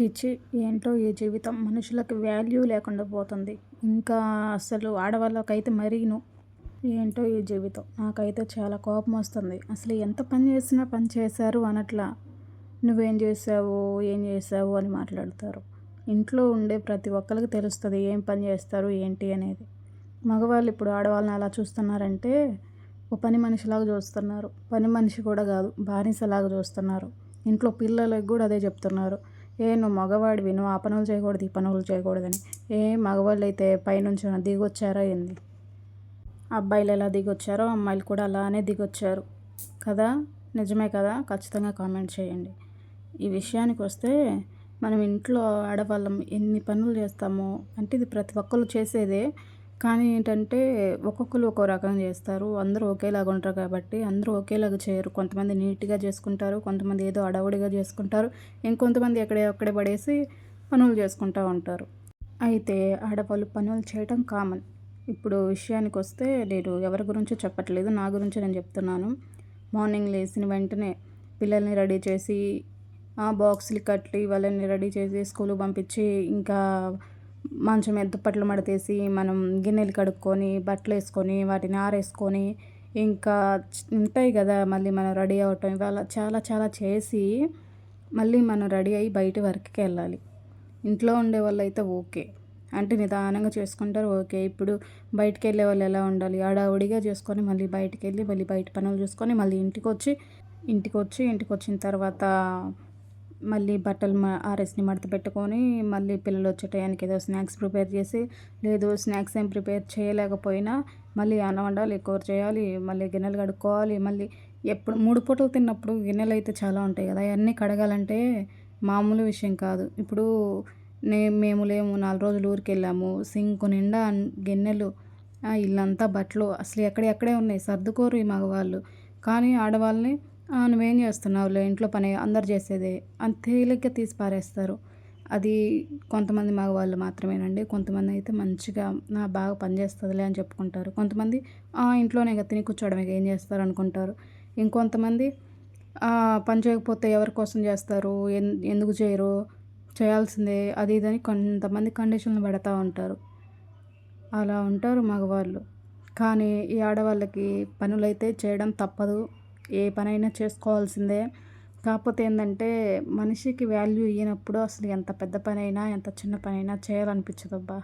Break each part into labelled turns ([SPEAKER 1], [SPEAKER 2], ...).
[SPEAKER 1] చిచ్చి ఏంటో ఈ జీవితం మనుషులకు వాల్యూ లేకుండా పోతుంది. ఇంకా అసలు ఆడవాళ్ళకైతే మరీను ఏంటో ఈ జీవితం. నాకైతే చాలా కోపం వస్తుంది. అసలు ఎంత పని చేసినా పని చేశారు అనట్లా నువ్వేం చేసావు ఏం చేసావు అని మాట్లాడతారు. ఇంట్లో ఉండే ప్రతి ఒక్కరికి తెలుస్తుంది ఏం పని చేస్తారు ఏంటి అనేది. మగవాళ్ళు ఇప్పుడు ఆడవాళ్ళని అలా చూస్తున్నారంటే ఓ పని మనిషిలాగా చూస్తున్నారు. పని మనిషి కూడా కాదు బానిసలాగా చూస్తున్నారు. ఇంట్లో పిల్లలకు కూడా అదే చెప్తున్నారు. ఏ నువ్వు మగవాడివి నువ్వు ఆ పనులు చేయకూడదు ఈ పనులు చేయకూడదని. ఏ మగవాళ్ళు అయితే పైనుంచి దిగొచ్చారో ఏంది? అబ్బాయిలు ఎలా దిగొచ్చారో అమ్మాయిలు కూడా అలానే దిగొచ్చారు. కదా? నిజమే కదా? ఖచ్చితంగా కామెంట్ చేయండి. ఈ విషయానికి వస్తే మనం ఇంట్లో ఆడవాళ్ళం ఎన్ని పనులు చేస్తామో అంటే ఇది ప్రతి ఒక్కరు చేసేదే కానీ ఏంటంటే ఒక్కొక్కరు ఒక్కో రకంగా చేస్తారు. అందరూ ఒకేలాగా ఉంటారు కాబట్టి అందరూ ఒకేలాగా చేయరు. కొంతమంది నీట్గా చేసుకుంటారు కొంతమంది ఏదో అడవుడిగా చేసుకుంటారు. ఇంకొంతమంది ఎక్కడే అక్కడే పడేసి పనులు చేసుకుంటూ ఉంటారు. అయితే ఆడవాళ్ళు పనులు చేయటం కామన్ ఇప్పుడు విషయానికి వస్తే నేను ఎవరి గురించి చెప్పట్లేదు. నా గురించి నేను చెప్తున్నాను. మార్నింగ్ లేచిన వెంటనే పిల్లల్ని రెడీ చేసి ఆ బాక్స్లు కట్టి వాళ్ళని రెడీ చేసి స్కూల్కి పంపించి ఇంకా మంచం మీద దుప్పట్లు మడతేసి మనం గిన్నెలు కడుక్కొని బట్టలు వేసుకొని వాటిని ఆరేసుకొని ఇంకా ఉంటాయి కదా మళ్ళీ మనం రెడీ అవటం ఇవాళ చాలా చాలా చేసి మళ్ళీ మనం రెడీ అయ్యి బయట వరకుకి వెళ్ళాలి. ఇంట్లో ఉండే వాళ్ళు అయితే ఓకే. అంటే నిదానంగా చేసుకుంటారు ఓకే. ఇప్పుడు బయటికి వెళ్ళే వాళ్ళు ఎలా ఉండాలి? ఆడావుడిగా చేసుకొని మళ్ళీ బయటకు వెళ్ళి మళ్ళీ బయట పనులు చూసుకొని మళ్ళీ ఇంటికి వచ్చి ఇంటికి వచ్చి ఇంటికి వచ్చిన తర్వాత మళ్ళీ బట్టలు ఆరేసిని మడత పెట్టుకొని మళ్ళీ పిల్లలు వచ్చే టయానికి ఏదో స్నాక్స్ ప్రిపేర్ చేసి లేదు స్నాక్స్ ఏం ప్రిపేర్ చేయలేకపోయినా మళ్ళీ అన్నం వండాలి కూర చేయాలి మళ్ళీ గిన్నెలు కడుక్కోవాలి మళ్ళీ ఎప్పుడు మూడు పూటలు తిన్నప్పుడు గిన్నెలు అయితే చాలా ఉంటాయి కదా. అవన్నీ కడగాలంటే మామూలు విషయం కాదు. ఇప్పుడు నే మేము లేము నాలుగు రోజులు ఊరికి వెళ్ళాము సింకు నిండా గిన్నెలు ఇల్లంతా బట్టలు అసలు ఎక్కడెక్కడే ఉన్నాయి సర్దుకోరు ఈ మగవాళ్ళు. కానీ ఆడవాళ్ళని నువ్వేం చేస్తున్నావులే? ఇంట్లో పని అందరు చేసేదే. అని తేలిగ్గా తీసి పారేస్తారు. అది కొంతమంది మగవాళ్ళు మాత్రమేనండి. కొంతమంది అయితే మంచిగా నా బాగా పనిచేస్తుందిలే అని చెప్పుకుంటారు. కొంతమంది ఇంట్లోనే కదా తిని కూర్చోవడం ఏం చేస్తారు అనుకుంటారు. ఇంకొంతమంది పని చేయకపోతే ఎవరి కోసం చేస్తారు? ఎందుకు చేయరు? చేయాల్సిందే అది ఇదని కొంతమంది కండిషన్లు పెడతా ఉంటారు. అలా ఉంటారు మగవాళ్ళు. కానీ ఈ ఆడవాళ్ళకి పనులైతే చేయడం తప్పదు. ఏ పనైనా చేసుకోవాల్సిందే. కాకపోతే ఏంటంటే మనిషికి వాల్యూ ఇవ్వనప్పుడు అసలు ఎంత పెద్ద పనైనా ఎంత చిన్న పనైనా చేయాలనిపించదబ్బా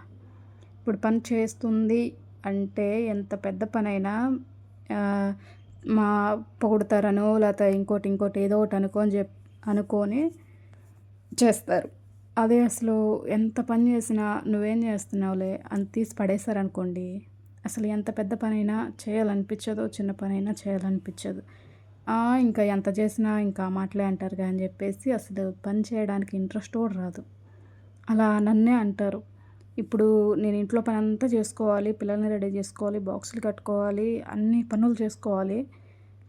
[SPEAKER 1] ఇప్పుడు పని చేస్తుంది అంటే ఎంత పెద్ద పనైనా మా పొగుడతారనో లేకపోతే ఇంకోటి ఇంకోటి ఏదో ఒకటి అనుకోని చెప్ అనుకొని చేస్తారు. అదే అసలు ఎంత పని చేసినా నువ్వేం చేస్తున్నావులే అని తీసి పడేశారనుకోండి అసలు ఎంత పెద్ద పనైనా చేయాలనిపించదు చిన్న పనైనా చేయాలనిపించదు ఇంకా ఎంత చేసినా ఇంకా మాటలే అంటారు అని చెప్పేసి అసలు పని చేయడానికి ఇంట్రెస్ట్ కూడా రాదు. అలా నన్నే అంటారు. ఇప్పుడు నేను ఇంట్లో పని అంతా చేసుకోవాలి పిల్లల్ని రెడీ చేసుకోవాలి బాక్సులు కట్టుకోవాలి అన్ని పనులు చేసుకోవాలి.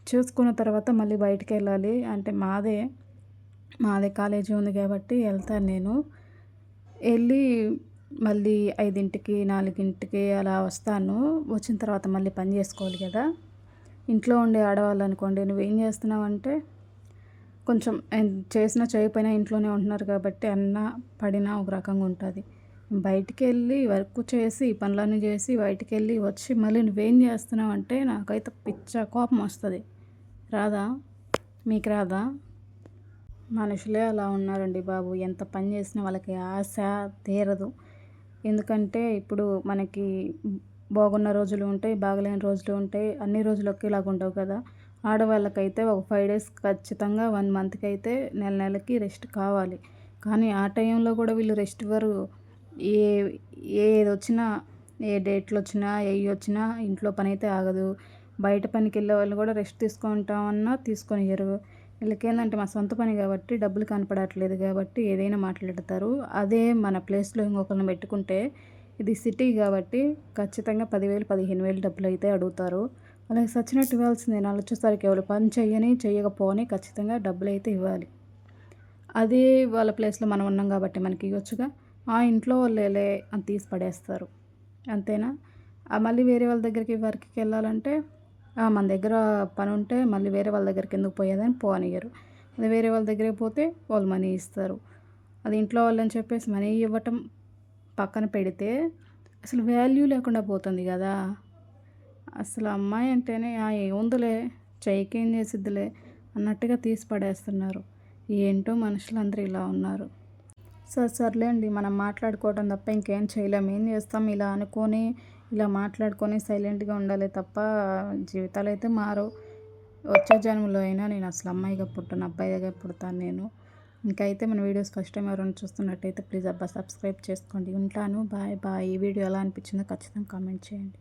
[SPEAKER 1] చేసుకున్న తర్వాత మళ్ళీ బయటికి వెళ్ళాలి. అంటే మాదే మాదే కాలేజీ ఉంది కాబట్టి వెళ్తాను నేను. వెళ్ళి మళ్ళీ ఐదింటికి నాలుగింటికి అలా వస్తాను. వచ్చిన తర్వాత మళ్ళీ పని చేసుకోవాలి కదా. ఇంట్లో ఉండే ఆడవాళ్ళు అనుకోండి నువ్వేం చేస్తున్నావంటే కొంచెం చేసినా చేయకపోయినా ఇంట్లోనే ఉంటున్నారు కాబట్టి అన్న పడినా ఒక రకంగా ఉంటుంది. బయటికి వెళ్ళి వర్క్ చేసి పనులన్నీ చేసి బయటికి వెళ్ళి వచ్చి మళ్ళీ నువ్వేం చేస్తున్నావు అంటే నాకైతే పిచ్చ కోపం వస్తుంది. రాదా? మీకు రాదా? మనుషులే అలా ఉన్నారండి బాబు. ఎంత పని చేసినా వాళ్ళకి ఆశ తీరదు. ఎందుకంటే ఇప్పుడు మనకి బాగున్న రోజులు ఉంటాయి బాగలేని రోజులు ఉంటాయి. అన్ని రోజులు ఒకేలాగా ఉండవు కదా. ఆడవాళ్ళకైతే ఒక ఫైవ్ డేస్ ఖచ్చితంగా వన్ మంత్కి అయితే నెల నెలకి రెస్ట్ కావాలి. కానీ ఆ టైంలో కూడా వీళ్ళు రెస్ట్ ఇవ్వరు. ఏ ఏది వచ్చినా ఏ డేట్లు వచ్చినా ఏ వచ్చినా ఇంట్లో పని అయితే ఆగదు. బయట పనికి వెళ్ళే వాళ్ళు కూడా రెస్ట్ తీసుకుంటామన్నా తీసుకొని ఇయ్యరు వీళ్ళకి ఏంటంటే మా సొంత పని కాబట్టి డబ్బులు కనపడట్లేదు కాబట్టి ఏదైనా మాట్లాడతారు. అదే మన ప్లేస్లో ఇంకొకరిని పెట్టుకుంటే ఇది సిటీ కాబట్టి ఖచ్చితంగా పదివేలు పదిహేను వేలు డబ్బులు అయితే అడుగుతారు. అలాగే సచ్చినట్టు ఇవ్వాల్సిందే నాలుగు వచ్చేసరికి ఎవరు పని చేయని చేయకపోని ఖచ్చితంగా డబ్బులు అయితే ఇవ్వాలి. అదే వాళ్ళ ప్లేస్లో మనం ఉన్నాం కాబట్టి మనకి ఇవ్వచ్చుగా. ఆ ఇంట్లో వాళ్ళేలే అని తీసి పడేస్తారు. అంతేనా? మళ్ళీ వేరే వాళ్ళ దగ్గరికి వారికి వెళ్ళాలంటే మన దగ్గర పని ఉంటే మళ్ళీ వేరే వాళ్ళ దగ్గరికి ఎందుకు పోయేదని పోనియరు. అదే వేరే వాళ్ళ దగ్గరికి పోతే వాళ్ళు మనీ ఇస్తారు. అది ఇంట్లో వాళ్ళని చెప్పేసి మనీ ఇవ్వటం పక్కన పెడితే అసలు వాల్యూ లేకుండా పోతుంది కదా. అసలు అమ్మాయి అంటేనే "ఆ, ఏముందిలే చెయ్యికి చేసిద్దిలే అన్నట్టుగా తీసి పడేస్తున్నారు. ఏంటో మనుషులందరూ ఇలా ఉన్నారు. సరే సర్లేండి మనం మాట్లాడుకోవడం తప్ప ఇంకేం చేయలేం. ఏం చేస్తాం? ఇలా అనుకొని ఇలా మాట్లాడుకొని సైలెంట్గా ఉండాలి తప్ప జీవితాలు అయితే మారు వచ్చే జన్మలో అయినా నేను అసలు అమ్మాయిగా పుట్టను అబ్బాయిగా పుడతాను నేను. ఇంకైతే మన వీడియోస్ ఫస్ట్ టైం ఎవరైనా చూస్తున్నట్టయితే ప్లీజ్ అబ్బా సబ్స్క్రైబ్ చేసుకోండి. ఉంటాను. Bye bye. ఈ వీడియో ఎలా అనిపించిందో ఖచ్చితంగా కామెంట్ చేయండి.